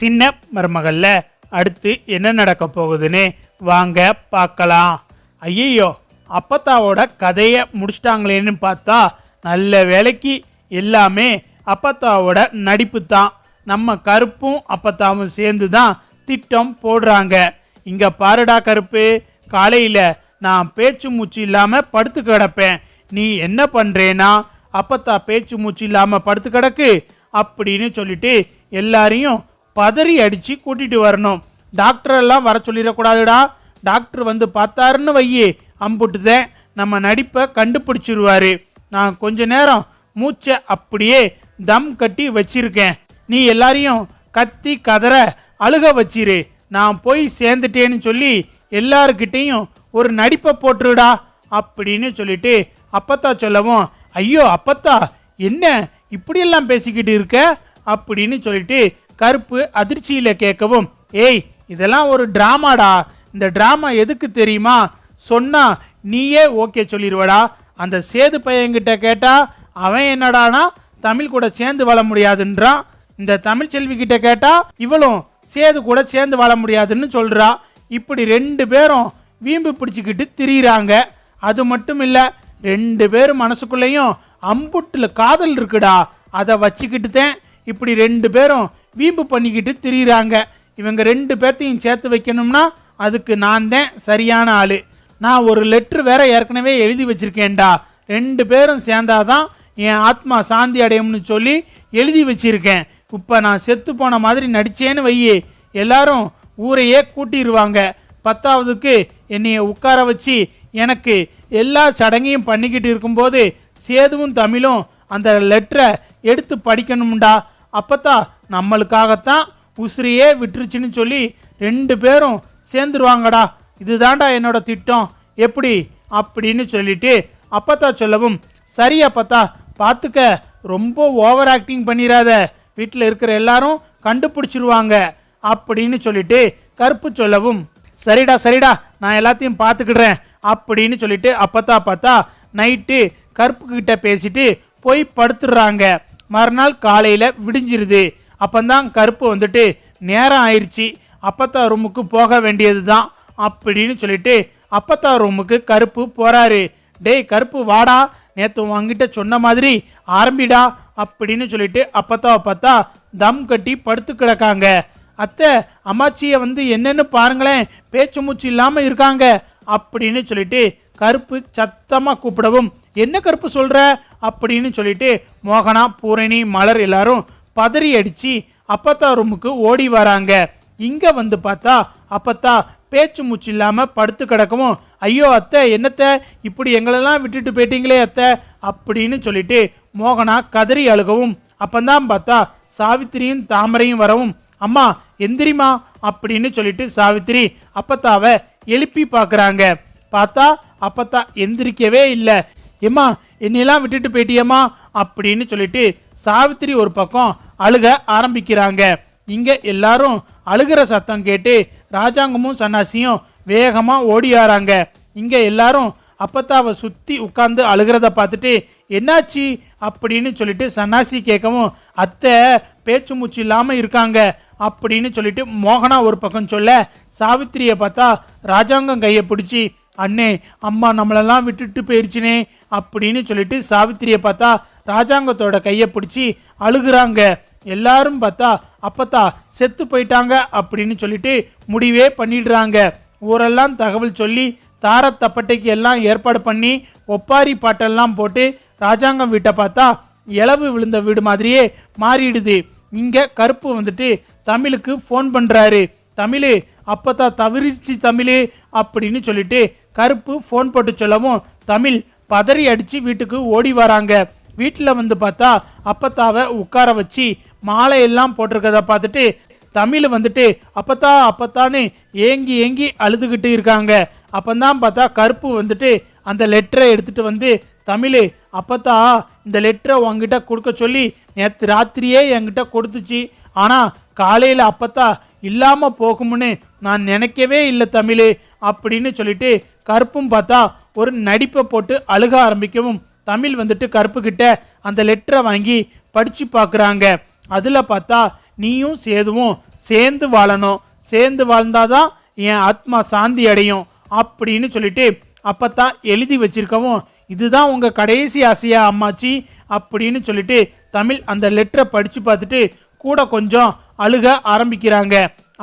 சின்ன மருமகளில் அடுத்து என்ன நடக்க போகுதுன்னு வாங்க பார்க்கலாம். ஐயையோ அப்பத்தாவோட கதையை முடிச்சிட்டாங்களேன்னு பார்த்தா நல்ல வேலைக்கு எல்லாமே அப்பத்தாவோட நடிப்பு தான். நம்ம கருப்பும் அப்பத்தாவும் சேர்ந்து தான் திட்டம் போடுறாங்க. இங்கே பாருடா கருப்பு காலையில் நான் பேச்சு மூச்சு இல்லாமல் படுத்து கிடப்பேன். நீ என்ன பண்ணுறேன்னா அப்பத்தா பேச்சு மூச்சு இல்லாமல் படுத்து கிடக்கு. அப்படின்னு சொல்லிட்டு எல்லாரையும் பதறி அடித்து கூட்டிகிட்டு வரணும். டாக்டரெல்லாம் வர சொல்லிடக்கூடாதுடா. டாக்டர் வந்து பார்த்தாருன்னு வையே அம்புட்டுதேன் நம்ம நடிப்பை கண்டுபிடிச்சிருவார். நான் கொஞ்ச நேரம் மூச்சை அப்படியே தம் கட்டி வச்சிருக்கேன். நீ எல்லாரையும் கத்தி கதற அழுக வச்சிரு. நான் போய் சேர்ந்துட்டேன்னு சொல்லி எல்லாருக்கிட்டேயும் ஒரு நடிப்பை போட்டுருடா அப்படின்னு சொல்லிட்டு அப்பத்தா சொல்லவும் ஐயோ அப்பத்தா என்ன இப்படியெல்லாம் பேசிக்கிட்டு இருக்க? அப்படின்னு சொல்லிட்டு கருப்பு அதிர்ச்சியில் கேட்கவும் ஏய் இதெல்லாம் ஒரு ட்ராமாடா. இந்த ட்ராமா எதுக்கு தெரியுமா? சொன்னா நீயே ஓகே சொல்லிடுவடா அந்த சேது பையன்கிட்ட கேட்டால் அவன் என்னடானா? தமிழ் கூட சேர்ந்து வாழ முடியாதுன்றான். இந்த தமிழ் செல்வி கிட்ட கேட்டால் இவளும் சேது கூட சேர்ந்து வாழ முடியாதுன்னு சொல்கிறா இப்படி ரெண்டு பேரும் வீம்பு பிடிச்சிக்கிட்டு திரியிறாங்க. அது மட்டும் இல்லை ரெண்டு பேரும் மனசுக்குள்ளேயும் அம்புட்டில் காதல் இருக்குடா. அதை வச்சுக்கிட்டு தான் இப்படி ரெண்டு பேரும் வீம்பு பண்ணிக்கிட்டு திரியிறாங்க. இவங்க ரெண்டு பேர்த்தையும் சேர்த்து வைக்கணும்னா அதுக்கு நான் தான் சரியான ஆள். நான் ஒரு லெட்ரு வேற ஏற்கனவே எழுதி வச்சுருக்கேன்டா. ரெண்டு பேரும் சேர்ந்தாதான் என் ஆத்மா சாந்தி அடையும்னு சொல்லி எழுதி வச்சிருக்கேன். இப்போ நான் செத்து போன மாதிரி நடித்தேன்னு வையே. எல்லாரும் ஊரையே கூட்டிடுவாங்க பத்தாவதுக்கு என்னையை உட்கார வச்சு எனக்கு எல்லா சடங்கையும் பண்ணிக்கிட்டு இருக்கும்போது சேதுவும் தமிழும் அந்த லெட்டரை எடுத்து படிக்கணும்டா. அப்பத்தான் நம்மளுக்காகத்தான் உசிரியே விட்டுருச்சுன்னு சொல்லி ரெண்டு பேரும் சேர்ந்துருவாங்கடா. இதுதான்டா என்னோட திட்டம். எப்படி? அப்படின்னு சொல்லிட்டு அப்பத்தா சொல்லவும் சரி அப்பத்தா பார்த்துக்க ரொம்ப ஓவர் ஆக்டிங் பண்ணிடாத வீட்டில் இருக்கிற எல்லாரும் கண்டுபிடிச்சிருவாங்க. அப்படின்னு சொல்லிட்டு கருப்பு சொல்லவும் சரிடா சரிடா. நான் எல்லாத்தையும் பார்த்துக்கிடுறேன் அப்படின்னு சொல்லிட்டு அப்பத்தா பார்த்தா நைட்டு கருப்புக்கிட்ட பேசிட்டு போய் படுத்துடுறாங்க. மறுநாள் காலையில் விடிஞ்சிருது. அப்போந்தான் கருப்பு வந்துட்டு நேரம் ஆயிடுச்சு அப்பத்தா ரூமுக்கு போக வேண்டியது தான் அப்படின்னு சொல்லிட்டு அப்பத்தா ரூமுக்கு கருப்பு போகிறாரு டேய் கருப்பு வாடா. நேற்று உங்ககிட்ட சொன்ன மாதிரி ஆரம்பிடா. அப்படின்னு சொல்லிட்டு அப்பத்தாவை பார்த்தா தம் கட்டி படுத்து கிடக்காங்க. அத்தை அம்மாச்சியை வந்து என்னென்னு பாருங்களேன். பேச்சு மூச்சு இல்லாமல் இருக்காங்க. அப்படின்னு சொல்லிட்டு கருப்பு சத்தமாக கூப்பிடவும். என்ன கருப்பு சொல்கிற அப்படின்னு சொல்லிட்டு மோகனா பூரணி மலர் எல்லாரும் பதறி அடிச்சு அப்பத்தா ரூமுக்கு ஓடி வராங்க. இங்கே வந்து பார்த்தா அப்பத்தா பேச்சு மூச்சு இல்லாமல் படுத்து கிடக்கவும் ஐயோ அத்தை என்னத்த? இப்படி எங்களெல்லாம் விட்டுட்டு போயிட்டீங்களே அத்தை அப்படின்னு சொல்லிட்டு மோகனா கதறி அழுகவும். அப்பந்தான் பார்த்தா சாவித்திரியும் தாமரையும் வரவும் அம்மா எந்திரிமா அப்படின்னு சொல்லிட்டு சாவித்திரி அப்பத்தாவை எழுப்பி பார்க்குறாங்க. பார்த்தா அப்பத்தா எந்திரிக்கவே இல்லை. ஏம்மா என்னையெல்லாம் விட்டுட்டு போயிட்டியம்மா? அப்படின்னு சொல்லிட்டு சாவித்திரி ஒரு பக்கம் அழுக ஆரம்பிக்கிறாங்க. இங்க எல்லாரும் அழுகிற சத்தம் கேட்டு ராஜாங்கமும் சன்னாசியும் வேகமா ஓடியாராங்க இங்க எல்லாரும் அப்பத்தாவை சுத்தி உட்கார்ந்து அழுகிறத பார்த்துட்டு என்னாச்சு? அப்படின்னு சொல்லிட்டு சன்னாசி கேட்கவும் அத்தை பேச்சு மூச்சு இல்லாமல் இருக்காங்க. அப்படின்னு சொல்லிட்டு மோகனா ஒரு பக்கம் சொல்ல சாவித்திரியை பார்த்தா ராஜாங்கம் கையை பிடிச்சி அண்ணே அம்மா நம்மளெல்லாம் விட்டுட்டு போயிடுச்சுனே அப்படின்னு சொல்லிட்டு சாவித்திரியை பார்த்தா ராஜாங்கத்தோட கையை பிடிச்சி அழுகுறாங்க. எல்லாரும் பார்த்தா அப்பத்தா செத்து போயிட்டாங்க அப்படின்னு சொல்லிட்டு முடிவே பண்ணிடுறாங்க. ஊரெல்லாம் தகவல் சொல்லி தாரத்தப்பட்டைக்கு எல்லாம் ஏற்பாடு பண்ணி ஒப்பாரி பாட்டெல்லாம் போட்டு ராஜாங்கம் வீட்டை பார்த்தா இளவு விழுந்த வீடு மாதிரியே மாறிடுது. இங்கே கருப்பு வந்துட்டு தமிழுக்கு ஃபோன் பண்ணுறாரு தமிழ் அப்போ தான் தவிர்ச்சி தமிழே அப்படின்னு சொல்லிட்டு கருப்பு ஃபோன் போட்டு சொல்லவும் தமிழ் பதறி அடித்து வீட்டுக்கு ஓடி வராங்க. வீட்டில் வந்து பார்த்தா அப்பத்தாவை உட்கார வச்சு மாலையெல்லாம் போட்டிருக்கதை பார்த்துட்டு தமிழ் வந்துட்டு அப்பத்தா அப்பத்தான்னு ஏங்கி ஏங்கி அழுதுகிட்டு இருக்காங்க. அப்பந்தான் பார்த்தா கருப்பு வந்துட்டு அந்த லெட்டரை எடுத்துகிட்டு வந்து தமிழ் அப்பத்தா இந்த லெட்டரை உங்ககிட்ட கொடுக்க சொல்லி நேற்று ராத்திரியே என்கிட்ட கொடுத்துச்சு. ஆனால் காலையில் அப்பத்தா இல்லாமல் போகும்னு நான் நினைக்கவே இல்லை தமிழ் அப்படின்னு சொல்லிட்டு கருப்பும் பார்த்தா ஒரு நடிப்பை போட்டு அழுக ஆரம்பிக்கவும் தமிழ் வந்துட்டு கருப்புக்கிட்ட அந்த லெட்டரை வாங்கி படித்து பார்க்குறாங்க. அதில் பார்த்தா நீயும் சேதுவும் சேர்ந்து வாழணும். சேர்ந்து வாழ்ந்தாதான் என் ஆத்மா சாந்தி அடையும் அப்படின்னு சொல்லிட்டு அப்பத்தான் எழுதி வச்சிருக்கவும் இதுதான் உங்கள் கடைசி ஆசையா அம்மாச்சி அப்படின்னு சொல்லிட்டு தமிழ் அந்த லெட்டரை படித்து பார்த்துட்டு கூட கொஞ்சம் அழுக ஆரம்பிக்கிறாங்க.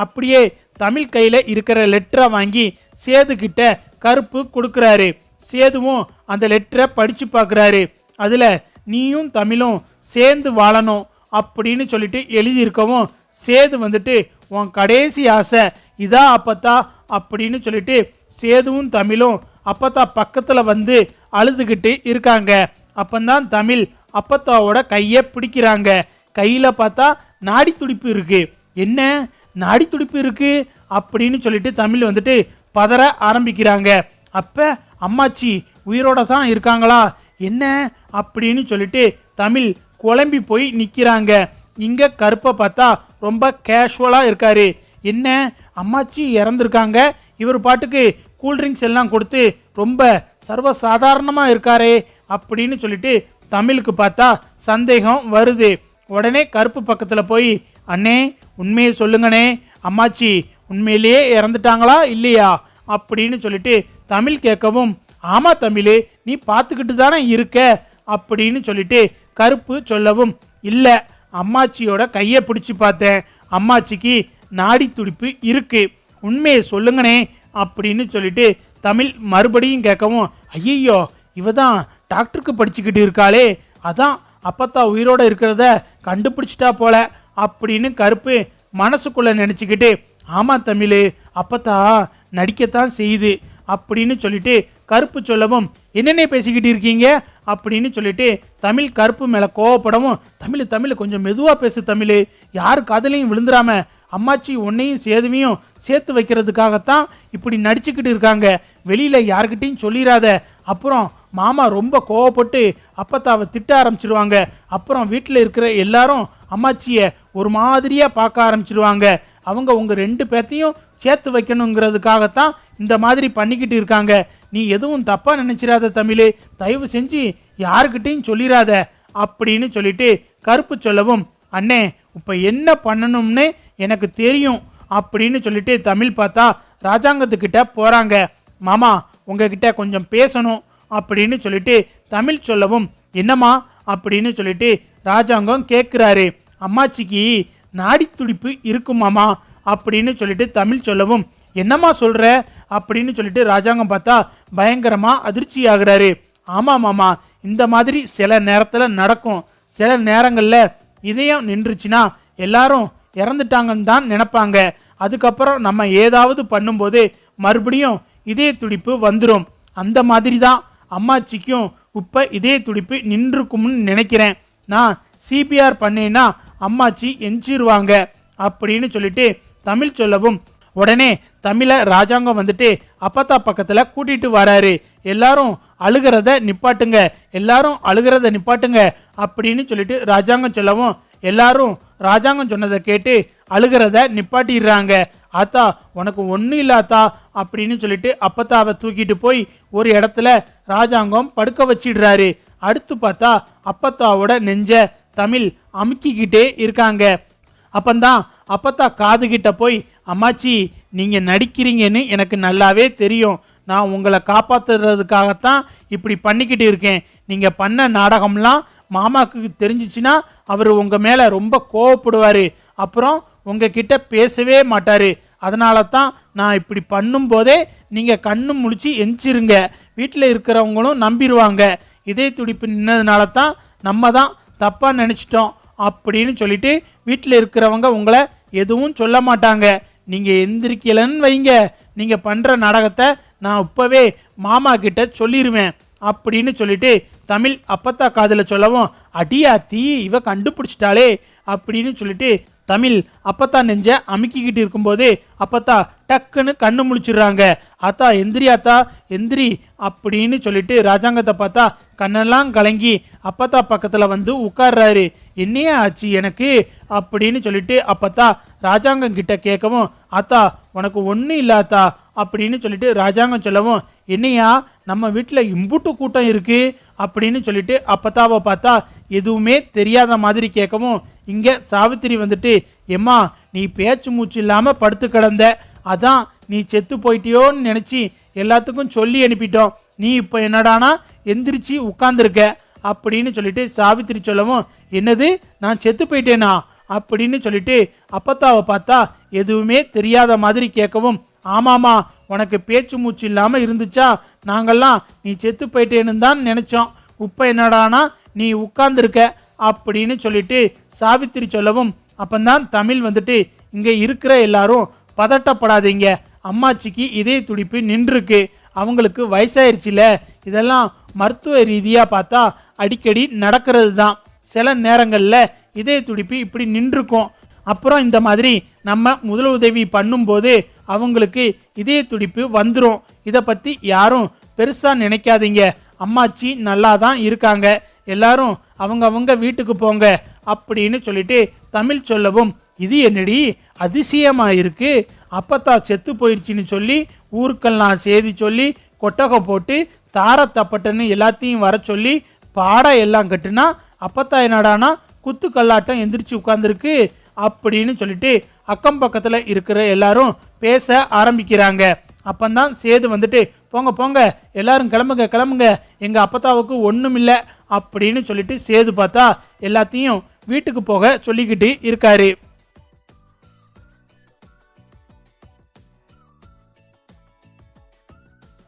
அப்படியே தமிழ் கையில் இருக்கிற லெட்டரை வாங்கி சேதுக்கிட்ட கருப்பு கொடுக்குறாரு. சேதுவும் அந்த லெட்டரை படித்து பார்க்குறாரு அதில் நீயும் தமிழும் சேர்ந்து வாழணும் அப்படின்னு சொல்லிட்டு எழுதியிருக்கவும் சேது வந்துட்டு உன் கடைசி ஆசை இதா அப்பத்தா அப்படின்னு சொல்லிட்டு சேதுவும் தமிழும் அப்பத்தா பக்கத்தில் வந்து அழுதுகிட்டு இருக்காங்க. அப்பந்தான் தமிழ் அப்பத்தாவோட கையை பிடிக்கிறாங்க. கையில் பார்த்தா நாடி துடிப்பு இருக்குது என்ன? நாடி துடிப்பு இருக்கு அப்படின்னு சொல்லிட்டு தமிழ் வந்துட்டு பதற ஆரம்பிக்கிறாங்க. அப்ப அம்மாச்சி உயிரோட தான் இருக்காங்களா? என்ன? அப்படின்னு சொல்லிட்டு தமிழ் குழம்பி போய் நிற்கிறாங்க இங்கே கருப்பை பார்த்தா ரொம்ப கேஷுவலாக இருக்காரு. என்ன? அம்மாச்சி இறந்துருக்காங்க. இவர் பாட்டுக்கு கூல்ட்ரிங்க்ஸ் எல்லாம் கொடுத்து ரொம்ப சர்வசாதாரணமாக இருக்காரே அப்படின்னு சொல்லிட்டு தமிழுக்கு பார்த்தா சந்தேகம் வருது. உடனே கருப்பு பக்கத்தில் போய் அண்ணே உண்மையை சொல்லுங்கண்ணே. அம்மாச்சி உண்மையிலேயே இறந்துட்டாங்களா இல்லையா? அப்படின்னு சொல்லிட்டு தமிழ் கேட்கவும் ஆமாம் தமிழ் நீ பார்த்துக்கிட்டு தானே இருக்க? அப்படின்னு சொல்லிட்டு கருப்பு சொல்லவும் இல்லை அம்மாச்சியோட கையை பிடிச்சி பார்த்தேன். அம்மாச்சிக்கு நாடி துடிப்பு இருக்கு. உண்மையை சொல்லுங்கண்ணே. அப்படின்னு சொல்லிட்டு தமிழ் மறுபடியும் கேட்கவும் ஐயோ இவ தான் டாக்டருக்கு படிச்சுக்கிட்டு இருக்காளே. அதான் அப்பத்தா உயிரோட இருக்கிறத கண்டுபிடிச்சிட்டா போல. அப்படின்னு கருப்பு மனசுக்குள்ளே நினச்சிக்கிட்டு ஆமாம் தமிழ் அப்பத்தா நடிக்கத்தான் செய்யுது அப்படின்னு சொல்லிட்டு கருப்பு சொல்லவும் என்னென்ன பேசிக்கிட்டு இருக்கீங்க? அப்படின்னு சொல்லிட்டு தமிழ் கருப்பு மேலே கோவப்படவும் தமிழ் தமிழ் கொஞ்சம் மெதுவாக பேசு தமிழ். யார் காதலையும் விழுந்துராம அம்மாச்சி உன்னையும் சேதுவையும் சேர்த்து வைக்கிறதுக்காகத்தான் இப்படி நடிச்சுக்கிட்டு இருக்காங்க. வெளியில் யார்கிட்டையும் சொல்லிடாத அப்புறம் மாமா ரொம்ப கோவப்பட்டு அப்பத்தாவை திட்ட ஆரம்பிச்சிருவாங்க. அப்புறம் வீட்டில் இருக்கிற எல்லாரும் அம்மாச்சியை ஒரு மாதிரியாக பார்க்க ஆரம்பிச்சிருவாங்க. அவங்க உங்கள் ரெண்டு பேர்த்தையும் சேர்த்து வைக்கணுங்கிறதுக்காகத்தான் இந்த மாதிரி பண்ணிக்கிட்டு இருக்காங்க. நீ எதுவும் தப்பாக நினச்சிடாத தமிழே. தயவு செஞ்சு யாருக்கிட்டையும் சொல்லிடாத அப்படின்னு சொல்லிட்டு கருப்பு சொல்லவும் அண்ணே இப்போ என்ன பண்ணணும்னு எனக்கு தெரியும் அப்படின்னு சொல்லிட்டு தமிழ் பார்த்தா ராஜாங்கத்துக்கிட்ட போகிறாங்க மாமா உங்ககிட்ட கொஞ்சம் பேசணும் அப்படின்னு சொல்லிட்டு தமிழ் சொல்லவும் என்னம்மா? அப்படின்னு சொல்லிட்டு ராஜாங்கம் கேட்குறாரு அம்மாச்சிக்கு நாடி துடிப்பு இருக்குமாமா அப்படின்னு சொல்லிட்டு தமிழ் சொல்லவும். என்னம்மா சொல்கிற அப்படின்னு சொல்லிட்டு ராஜாங்கம் பார்த்தா பயங்கரமாக அதிர்ச்சி ஆகுறாரு ஆமா மாமா இந்த மாதிரி சில நேரத்தில் நடக்கும். சில நேரங்களில் இதயம் நின்றுச்சுன்னா எல்லாரும் இறந்துட்டாங்கன்னு தான் நினப்பாங்க. அதுக்கப்புறம் நம்ம ஏதாவது பண்ணும்போது மறுபடியும் இதய துடிப்பு வந்துடும் அந்த மாதிரி தான் அம்மாச்சிக்கும் இப்போ இதய துடிப்பு நின்றுக்கும்னு நினைக்கிறேன். நான் சிபிஆர் பண்ணேன்னா அம்மாச்சி எஞ்சிருவாங்க அப்படின்னு சொல்லிட்டு தமிழ் சொல்லவும். உடனே தமிழை ராஜாங்கம் வந்துட்டு அப்பத்தா பக்கத்தில் கூட்டிட்டு வராரு. எல்லாரும் அழுகிறத நிப்பாட்டுங்க. எல்லாரும் அழுகிறத நிப்பாட்டுங்க அப்படின்னு சொல்லிட்டு ராஜாங்கம் சொல்லவும். எல்லாரும் ராஜாங்கம் சொன்னதை கேட்டு அழுகிறத நிப்பாட்டிடுறாங்க. ஆத்தா உனக்கு ஒன்றும் இல்லாத்தா அப்படின்னு சொல்லிட்டு அப்பத்தாவை தூக்கிட்டு போய் ஒரு இடத்துல ராஜாங்கம் படுக்க வச்சிடுறாரு. அடுத்து பார்த்தா அப்பத்தாவோட நெஞ்ச தமிழ் அமுக்கிக்கிட்டே இருக்காங்க. அப்பந்தான் அப்பத்தா காது கிட்ட போய் அம்மாச்சி நீங்கள் நடிக்கிறீங்கன்னு எனக்கு நல்லாவே தெரியும். நான் உங்களை காப்பாற்றுறதுக்காகத்தான் இப்படி பண்ணிக்கிட்டு இருக்கேன். நீங்கள் பண்ண நாடகம்லாம் மாமாக்கு தெரிஞ்சிச்சுன்னா அவர் உங்கள் மேலே ரொம்ப கோவப்படுவார். அப்புறம் உங்ககிட்ட பேசவே மாட்டார். அதனால தான் நான் இப்படி பண்ணும்போதே நீங்கள் கண்ணு முழிச்சு எஞ்சிருங்க. வீட்டில் இருக்கிறவங்களும் நம்பிடுவாங்க இதய துடிப்பு நின்னதுனால தான் நம்ம தான் தப்பாக நினச்சிட்டோம் அப்படின்னு சொல்லிட்டு வீட்டில் இருக்கிறவங்க உங்களை எதுவும் சொல்ல மாட்டாங்க. நீங்கள் எந்திரிக்கலன்னு வைங்க. நீங்கள் பண்ணுற நாடகத்தை நான் இப்போவே மாமா கிட்ட சொல்லிடுவேன் அப்படின்னு சொல்லிட்டு தமிழ் அப்பத்தா காதில் சொல்லவும் அடியாத்தி இவ கண்டுபிடிச்சிட்டாளே அப்படின்னு சொல்லிட்டு தமிழ் அப்பத்தா நெஞ்ச அமுக்கிக்கிட்டு இருக்கும்போது அப்பத்தா டக்குன்னு கண்ணு முழிச்சிடுறாங்க. அத்தா எந்திரி அத்தா எந்திரி அப்படின்னு சொல்லிட்டு ராஜாங்கத்தை பார்த்தா கண்ணெல்லாம் கலங்கி அப்பத்தா பக்கத்தில் வந்து உட்கார்றாரு. என்னையே ஆச்சு எனக்கு? அப்படின்னு சொல்லிட்டு அப்பத்தா ராஜாங்கம் கிட்ட கேட்கவும் அத்தா உனக்கு ஒன்றும் இல்லாத்தா அப்படின்னு சொல்லிட்டு ராஜாங்கம் சொல்லவும் என்னையா நம்ம வீட்டில் இம்புட்டு கூட்டம் இருக்குது அப்படின்னு சொல்லிட்டு அப்பத்தாவை பார்த்தா எதுவுமே தெரியாத மாதிரி கேட்கவும் இங்கே சாவித்திரி வந்துட்டு எம்மா நீ பேச்சு மூச்சு இல்லாமல் படுத்து கிடந்த அதான் நீ செத்து போயிட்டியோன்னு நினச்சி எல்லாத்துக்கும் சொல்லி அனுப்பிட்டோம். நீ இப்போ என்னடானா எந்திரிச்சு உட்காந்துருக்க அப்படின்னு சொல்லிட்டு சாவித்திரி சொல்லவும் என்னது நான் செத்து போயிட்டேனா? அப்படின்னு சொல்லிட்டு அப்பத்தாவை பார்த்தா எதுவுமே தெரியாத மாதிரி கேட்கவும் ஆமாமா உனக்கு பேச்சு மூச்சு இல்லாமல் இருந்துச்சா? நாங்கெல்லாம் நீ செத்து போயிட்டேன்னு தான் நினச்சோம். இப்போ என்னடானா நீ உட்கார்ந்துருக்க அப்படின்னு சொல்லிட்டு சாவித்திரி சொல்லவும் அப்பந்தான் தமிழ் வந்துட்டு இங்கே இருக்கிற எல்லாரும் பதட்டப்படாதீங்க. அம்மாச்சிக்கு இதய துடிப்பு நின்றுருக்கு. அவங்களுக்கு வயசாயிருச்சுல. இதெல்லாம் மருத்துவ ரீதியாக பார்த்தா அடிக்கடி நடக்கிறது தான் சில நேரங்களில் இதய துடிப்பு இப்படி நின்றுக்கும். அப்புறம் இந்த மாதிரி நம்ம முதலுதவி பண்ணும்போது அவங்களுக்கு இதய துடிப்பு வந்துடும் இதை பற்றி யாரும் பெருசாக நினைக்காதீங்க. அம்மாச்சி நல்லா தான் இருக்காங்க. எல்லாரும் அவங்க அவங்க வீட்டுக்கு போங்க அப்படின்னு சொல்லிட்டு தமிழ் சொல்லவும் இது என்னடி? அதிசயமாக இருக்கு. அப்பத்தா செத்து போயிடுச்சுன்னு சொல்லி ஊருக்கெல்லாம் சேதி சொல்லி கொட்டகை போட்டு தார தப்பட்டன்னு எல்லாத்தையும் வர சொல்லி பாடம் எல்லாம் கட்டுனா அப்பத்தா என்னடானா குத்து கல்லாட்டம் எந்திரிச்சு உட்காந்துருக்கு அப்படின்னு சொல்லிட்டு அக்கம் பக்கத்தில் இருக்கிற எல்லாரும் பேச ஆரம்பிக்கிறாங்க. அப்பந்தான் சேது வந்துட்டு போங்க போங்க எல்லாரும் கிளம்புங்க கிளம்புங்க. எங்கள் அப்பத்தாவுக்கு ஒன்றும் இல்லை அப்படின்னு சொல்லிட்டு சேது பார்த்தா எல்லாத்தையும் வீட்டுக்கு போக சொல்லிக்கிட்டு இருக்காரு.